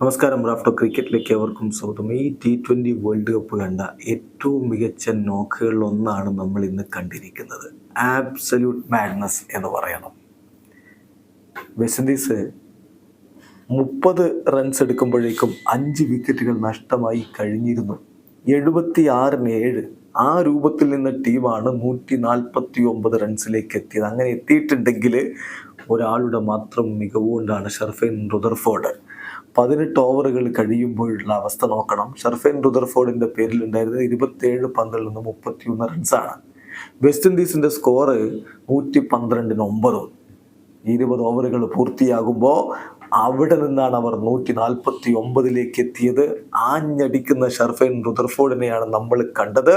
നമസ്കാരം റാഫ്റ്റോ ക്രിക്കറ്റിലേക്ക് അവർക്കും സ്വാഗതം. ഈ ടി ട്വന്റി വേൾഡ് കപ്പ് കണ്ട ഏറ്റവും മികച്ച നോക്കുകളിൽ ഒന്നാണ് നമ്മൾ ഇന്ന് കണ്ടിരിക്കുന്നത്. ആബ്സല്യൂട്ട് മാഡ്നസ് എന്ന് പറയണം. വെസ്റ്റ് ഇൻഡീസ് മുപ്പത് റൺസ് എടുക്കുമ്പോഴേക്കും അഞ്ച് വിക്കറ്റുകൾ നഷ്ടമായി കഴിഞ്ഞിരുന്നു. എഴുപത്തി ആറിന് ഏഴ്. ആ രൂപത്തിൽ നിന്ന് ടീമാണ് നൂറ്റി നാൽപ്പത്തി ഒമ്പത് റൺസിലേക്ക് എത്തിയത്. അങ്ങനെ എത്തിയിട്ടുണ്ടെങ്കിൽ ഒരാളുടെ മാത്രം മികവുകൊണ്ടാണ് ഷർഫൈൻ റുദർഫോർഡ് പതിനെട്ട് ഓവറുകൾ കഴിയുമ്പോഴുള്ള അവസ്ഥ നോക്കണം. ഷർഫൈൻ റുദർഫോർഡിന്റെ പേരിൽ ഉണ്ടായിരുന്നത് ഇരുപത്തിയേഴ് പന്തിൽ നിന്ന് മുപ്പത്തിയൊന്ന് റൺസാണ്. വെസ്റ്റ് ഇൻഡീസിന്റെ സ്കോറ് നൂറ്റി പന്ത്രണ്ടിന് ഒമ്പതും. ഇരുപത് ഓവറുകൾ പൂർത്തിയാകുമ്പോൾ അവിടെ നിന്നാണ് അവർ നൂറ്റി നാൽപ്പത്തി ഒമ്പതിലേക്ക് എത്തിയത്. ആഞ്ഞടിക്കുന്ന ഷർഫൈൻ റുദർഫോർഡിനെയാണ് നമ്മൾ കണ്ടത്.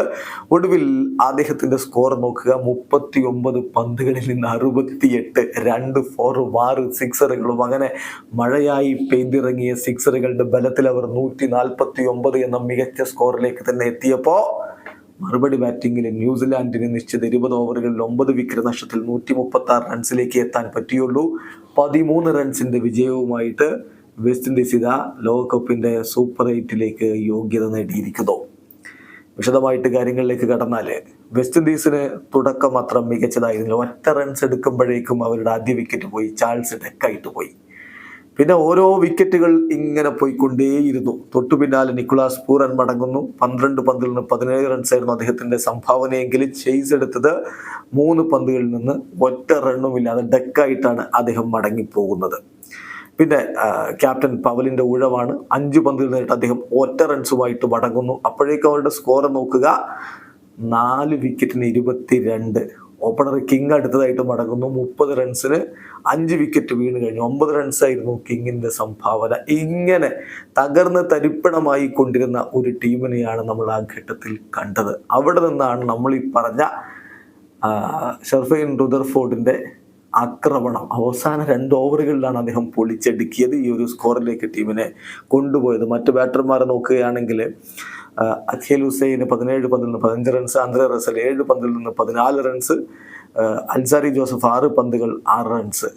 ഒടുവിൽ അദ്ദേഹത്തിന്റെ സ്കോർ നോക്കുക. മുപ്പത്തി ഒമ്പത് പന്തുകളിൽ നിന്ന് അറുപത്തിയെട്ട് രണ്ട് ഫോറും ആറ് സിക്സറുകളും. അങ്ങനെ മഴയായി പെയ്തിറങ്ങിയ സിക്സറുകളുടെ ബലത്തിൽ അവർ നൂറ്റി നാൽപ്പത്തി ഒമ്പത് എന്ന മികച്ച സ്കോറിലേക്ക് തന്നെ എത്തിയപ്പോൾ മറുപടി ബാറ്റിംഗിൽ ന്യൂസിലാൻഡിന് നിശ്ചിത ഇരുപത് ഓവറുകളിൽ ഒമ്പത് വിക്കറ്റ് നഷ്ടത്തിൽ നൂറ്റി മുപ്പത്തി ആറ് റൺസിലേക്ക് എത്താൻ പറ്റിയുള്ളൂ. പതിമൂന്ന് റൺസിന്റെ വിജയവുമായിട്ട് വെസ്റ്റ് ഇൻഡീസ് ഇതാ ലോകകപ്പിന്റെ സൂപ്പർ എയ്റ്റിലേക്ക് യോഗ്യത നേടിയിരിക്കുന്നു. വിശദമായിട്ട് കാര്യങ്ങളിലേക്ക് കടന്നാൽ വെസ്റ്റ് ഇൻഡീസിന് തുടക്കം അത്ര മികച്ചതായിരുന്നില്ല. ഒറ്റ റൺസ് എടുക്കുമ്പോഴേക്കും അവരുടെ ആദ്യ വിക്കറ്റ് പോയി ചാൾസ് ഡെക്കായിട്ട് പോയി. പിന്നെ ഓരോ വിക്കറ്റുകൾ ഇങ്ങനെ പോയിക്കൊണ്ടേയിരുന്നു. തൊട്ടു പിന്നാലെ നിക്കുളാസ് പൂരൻ മടങ്ങുന്നു. പന്ത്രണ്ട് പന്തിൽ നിന്ന് പതിനേഴ് റൺസ് ആയിരുന്നു അദ്ദേഹത്തിന്റെ സംഭാവനയെങ്കിൽ ചെയ്സ് എടുത്തത്. മൂന്ന് പന്തുകളിൽ നിന്ന് ഒറ്റ റണ്ണുമില്ലാതെ ഡെക്കായിട്ടാണ് അദ്ദേഹം മടങ്ങിപ്പോകുന്നത്. പിന്നെ ക്യാപ്റ്റൻ പവലിന്റെ ഊഴമാണ് അഞ്ച് പന്തിൽ നേരിട്ട് അദ്ദേഹം ഒറ്റ റൺസുമായിട്ട് മടങ്ങുന്നു. അപ്പോഴേക്കും അവരുടെ സ്കോർ നോക്കുക. നാല് വിക്കറ്റിന് ഇരുപത്തിരണ്ട്. ഓപ്പണർ കിങ് അടുത്തതായിട്ട് മടങ്ങുന്നു. മുപ്പത് റൺസിന് അഞ്ച് വിക്കറ്റ് വീണ് കഴിഞ്ഞു. ഒമ്പത് റൺസായിരുന്നു കിങ്ങിന്റെ സംഭാവന. ഇങ്ങനെ തകർന്ന് തരിപ്പണമായി കൊണ്ടിരുന്ന ഒരു ടീമിനെയാണ് നമ്മൾ ആ ഘട്ടത്തിൽ കണ്ടത്. അവിടെ നിന്നാണ് നമ്മൾ ഈ പറഞ്ഞ ഷെർഫൈൻ റുദർഫോർഡിന്റെ ആക്രമണം. അവസാന രണ്ട് ഓവറുകളിലാണ് അദ്ദേഹം പൊളിച്ചടുക്കിയത്. ഈ ഒരു സ്കോറിലേക്ക് ടീമിനെ കൊണ്ടുപോയത്. മറ്റു ബാറ്റർമാരെ നോക്കുകയാണെങ്കിൽ അഖിൽ ഹുസൈന് പതിനേഴ് പന്തിൽ നിന്ന് പതിനഞ്ച് റൺസ് ആന്ധ്ര റസൽ ഏഴ് പന്തിൽ നിന്ന് പതിനാല് റൺസ് അൻസാരി ജോസഫ് ആറ് പന്തുകൾ ആറ് റൺസ്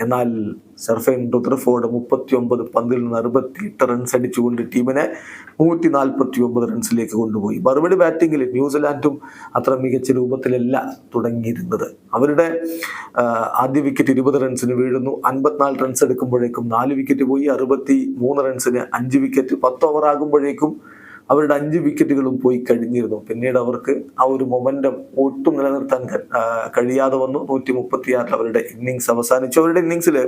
എന്നാൽ സർഫൈൻ റുദ്രഫോർഡ് മുപ്പത്തി ഒമ്പത് പന്തിൽ നിന്ന് അറുപത്തിയെട്ട് റൺസ് അടിച്ചുകൊണ്ട് ടീമിനെ നൂറ്റി നാൽപ്പത്തി ഒമ്പത് റൺസിലേക്ക് കൊണ്ടുപോയി. മറുപടി ബാറ്റിങ്ങിൽ ന്യൂസിലാൻഡും അത്ര മികച്ച രൂപത്തിലല്ല തുടങ്ങിയിരുന്നത്. അവരുടെ ആദ്യ വിക്കറ്റ് ഇരുപത് റൺസിന് വീഴുന്നു. അൻപത്തിനാല് റൺസ് എടുക്കുമ്പോഴേക്കും നാല് വിക്കറ്റ് പോയി. അറുപത്തി മൂന്ന് റൺസിന് അഞ്ച് വിക്കറ്റ് പത്ത് ഓവർ ആകുമ്പോഴേക്കും അവരുടെ അഞ്ച് വിക്കറ്റുകളും പോയി കഴിഞ്ഞിരുന്നു. പിന്നീട് അവർക്ക് ആ ഒരു മൊമെന്റം ഒട്ടും നിലനിർത്താൻ കഴിയാതെ വന്നു. നൂറ്റി മുപ്പത്തിയാറിൽ അവരുടെ ഇന്നിങ്സ് അവസാനിച്ചു. അവരുടെ ഇന്നിങ്സിൽ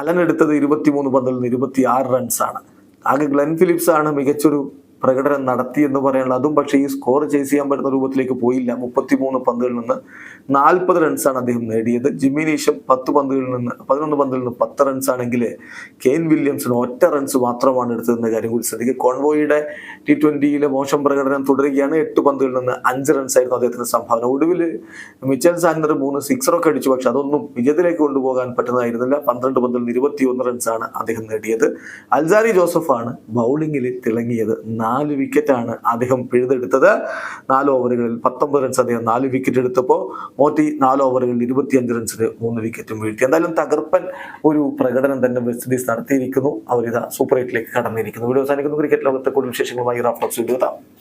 അലൻ എടുത്തത് ഇരുപത്തിമൂന്ന് പന്തിൽ നിന്ന് ഇരുപത്തി ആറ് റൺസാണ് ആകെ ഗ്ലെൻ ഫിലിപ്സ് ആണ് മികച്ചൊരു പ്രകടനം നടത്തി എന്ന് പറയാനുള്ള അതും പക്ഷേ ഈ സ്കോർ ചേസ് ചെയ്യാൻ പറ്റുന്ന രൂപത്തിലേക്ക് പോയില്ല. മുപ്പത്തിമൂന്ന് പന്തുകളിൽ നിന്ന് നാൽപ്പത് റൺസാണ് അദ്ദേഹം നേടിയത്. ജിമിനീഷും പത്ത് പന്തുകളിൽ നിന്ന് പതിനൊന്ന് പന്തുകളിൽ നിന്ന് പത്ത് റൺസ് ആണെങ്കിൽ കെയിൻ വില്യംസിന് ഒറ്റ റൺസ് മാത്രമാണ് എടുത്തതെന്ന കാര്യം കൂടി ശ്രദ്ധിക്കുക. കോൺവോയുടെ ടി ട്വന്റിയിലെ മോശം പ്രകടനം തുടരുകയാണ്. എട്ട് പന്തുകളിൽ നിന്ന് അഞ്ച് റൺസ് ആയിരുന്നു അദ്ദേഹത്തിന്റെ സംഭാവന. ഒടുവിൽ മിച്ചൽ സാൻഡർ മൂന്ന് സിക്സറൊക്കെ അടിച്ചു. പക്ഷെ അതൊന്നും വിജയത്തിലേക്ക് കൊണ്ടുപോകാൻ പറ്റുന്നതായിരുന്നില്ല. പന്ത്രണ്ട് പന്തുകളിൽ ഇരുപത്തി ഇരുപത്തിയൊന്ന് റൺസാണ് അദ്ദേഹം നേടിയത്. അൽസാരി ജോസഫാണ് ബൗളിംഗിൽ തിളങ്ങിയത്. നാല് വിക്കറ്റാണ് അദ്ദേഹം പിഴുതെടുത്തത്. നാല് ഓവറുകളിൽ പത്തൊമ്പത് റൺസ് അദ്ദേഹം നാല് വിക്കറ്റ് എടുത്തപ്പോൾ മോത്തി നാല് ഓവറുകളിൽ ഇരുപത്തിയഞ്ച് റൺസിന് മൂന്ന് വിക്കറ്റും വീഴ്ത്തി. എന്തായാലും തകർപ്പൻ ഒരു പ്രകടനം തന്നെ വെസ്റ്റ് ഇൻഡീസ് നടത്തിയിരിക്കുന്നു. അവരിതാ സൂപ്പർ എയ്റ്റിലേക്ക് കടന്നിരിക്കുന്നു. വീഡിയോ അവസാനിക്കുന്നു. ക്രിക്കറ്റ് ലോകത്തെ കൂടുതൽ വിശേഷങ്ങളുമായി വീഡിയോ എത്താം